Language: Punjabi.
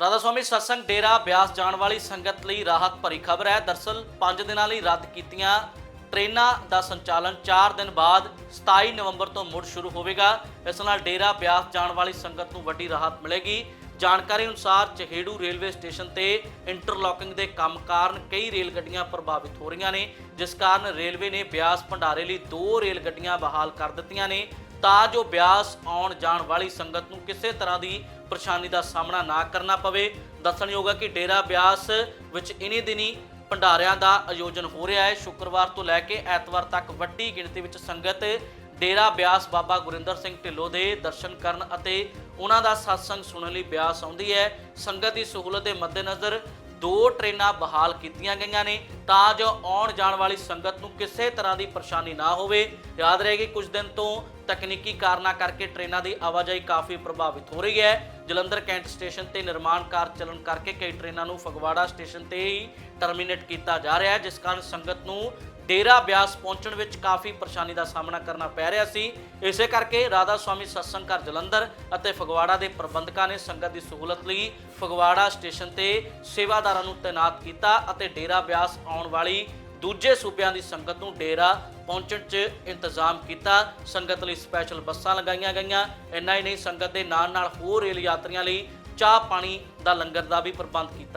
ਰਾਧਾ ਸਵਾਮੀ ਸਤਸੰਗ ਡੇਰਾ ਬਿਆਸ ਜਾਣ ਵਾਲੀ ਸੰਗਤ ਲਈ ਰਾਹਤ ਭਰੀ ਖਬਰ ਹੈ। ਦਰਸਲ 5 ਦਿਨਾਂ ਲਈ ਰੱਦ ਕੀਤੀਆਂ ਟ੍ਰੇਨਾਂ ਦਾ ਸੰਚਾਲਨ 4 ਦਿਨ ਬਾਅਦ 27 ਨਵੰਬਰ ਤੋਂ ਮੁੜ ਸ਼ੁਰੂ ਹੋਵੇਗਾ। ਇਸ ਨਾਲ ਡੇਰਾ ਬਿਆਸ ਜਾਣ ਵਾਲੀ ਸੰਗਤ ਨੂੰ ਵੱਡੀ ਰਾਹਤ ਮਿਲੇਗੀ। ਜਾਣਕਾਰੀ ਅਨੁਸਾਰ ਚਹੇੜੂ ਰੇਲਵੇ ਸਟੇਸ਼ਨ ਤੇ ਇੰਟਰਲੋਕਿੰਗ ਦੇ ਕੰਮ ਕਾਰਨ ਕਈ ਰੇਲ ਗੱਡੀਆਂ ਪ੍ਰਭਾਵਿਤ ਹੋ ਰਹੀਆਂ ਨੇ, ਜਿਸ ਕਾਰਨ ਰੇਲਵੇ ਨੇ ਬਿਆਸ ਭੰਡਾਰੇ ਲਈ ਦੋ ਰੇਲ ਗੱਡੀਆਂ ਬਹਾਲ ਕਰ ਦਿੱਤੀਆਂ ਨੇ। ਤਾਂ ਜੋ ਬਿਆਸ ਆਉਣ ਜਾਣ ਵਾਲੀ ਸੰਗਤ ਨੂੰ ਕਿਸੇ ਤਰ੍ਹਾਂ ਦੀ ਪਰੇਸ਼ਾਨੀ ਦਾ ਸਾਹਮਣਾ ਨਾ ਕਰਨਾ ਪਵੇ। ਦੱਸਣਯੋਗ ਹੈ ਕਿ ਡੇਰਾ ਬਿਆਸ ਵਿੱਚ ਇਨੀ ਦਿਨੀ ਭੰਡਾਰਿਆਂ ਦਾ ਆਯੋਜਨ ਹੋ ਰਿਹਾ ਹੈ। ਸ਼ੁੱਕਰਵਾਰ ਤੋਂ ਲੈ ਕੇ ਐਤਵਾਰ ਤੱਕ ਵੱਡੀ ਗਿਣਤੀ ਵਿੱਚ ਸੰਗਤ ਡੇਰਾ ਬਿਆਸ ਬਾਬਾ ਗੁਰਿੰਦਰ ਸਿੰਘ ਢਿੱਲੋਂ ਦੇ ਦਰਸ਼ਨ ਕਰਨ ਅਤੇ ਉਹਨਾਂ ਦਾ satsang ਸੁਣਨ ਲਈ ਬਿਆਸ ਆਉਂਦੀ ਹੈ। ਸੰਗਤ ਦੀ ਸਹੂਲਤ ਦੇ ਮੱਦੇਨਜ਼ਰ ਦੋ ਟ੍ਰੇਨਾਂ ਬਹਾਲ ਕੀਤੀਆਂ ਗਈਆਂ ਨੇ ਤਾਂ ਜੋ ਆਉਣ ਜਾਣ ਵਾਲੀ ਸੰਗਤ ਨੂੰ ਕਿਸੇ ਤਰ੍ਹਾਂ ਦੀ ਪਰੇਸ਼ਾਨੀ ਨਾ ਹੋਵੇ। ਯਾਦ ਰਹੇ ਕਿ ਕੁਝ ਦਿਨ ਤੋਂ ਤਕਨੀਕੀ ਕਾਰਨਾਂ ਕਰਕੇ ਟ੍ਰੇਨਾਂ ਦੀ ਆਵਾਜਾਈ ਕਾਫੀ ਪ੍ਰਭਾਵਿਤ ਹੋ ਰਹੀ ਹੈ। ਜਲੰਧਰ ਕੈਂਟ ਸਟੇਸ਼ਨ ਤੇ ਨਿਰਮਾਣ ਕਾਰਜ ਚੱਲਣ ਕਰਕੇ ਕਈ ਟ੍ਰੇਨਾਂ ਨੂੰ ਫਗਵਾੜਾ ਸਟੇਸ਼ਨ ਤੇ ਹੀ ਟਰਮੀਨੇਟ ਕੀਤਾ ਜਾ ਰਿਹਾ ਹੈ, ਜਿਸ ਕਾਰਨ ਸੰਗਤ ਨੂੰ ਡੇਰਾ ਬਿਆਸ ਪਹੁੰਚਣ ਵਿੱਚ ਕਾਫੀ ਪਰੇਸ਼ਾਨੀ ਦਾ ਸਾਹਮਣਾ ਕਰਨਾ ਪੈ ਰਿਹਾ ਸੀ। ਇਸੇ ਕਰਕੇ ਰਾਧਾ ਸਵਾਮੀ ਸਤਸੰਗ ਘਰ ਜਲੰਧਰ ਅਤੇ ਫਗਵਾੜਾ ਦੇ ਪ੍ਰਬੰਧਕਾਂ ਨੇ ਸੰਗਤ ਦੀ ਸਹੂਲਤ ਲਈ ਫਗਵਾੜਾ ਸਟੇਸ਼ਨ ਤੇ ਸੇਵਾਦਾਰਾਂ ਨੂੰ ਤਾਇਨਾਤ ਕੀਤਾ ਅਤੇ ਡੇਰਾ ਬਿਆਸ ਆਉਣ ਵਾਲੀ ਦੂਜੇ ਸੂਬਿਆਂ ਦੀ ਸੰਗਤ ਨੂੰ ਡੇਰਾ ਪਹੁੰਚਣ 'ਚ ਇੰਤਜ਼ਾਮ ਕੀਤਾ। ਸੰਗਤ ਲਈ ਸਪੈਸ਼ਲ ਬੱਸਾਂ ਲਗਾਈਆਂ ਗਈਆਂ। ਇੰਨਾ ਹੀ ਨਹੀਂ, ਸੰਗਤ ਦੇ ਨਾਲ ਨਾਲ ਹੋਰ ਰੇਲ ਯਾਤਰੀਆਂ ਲਈ ਚਾਹ ਪਾਣੀ ਦਾ ਲੰਗਰ ਦਾ ਵੀ ਪ੍ਰਬੰਧ ਕੀਤਾ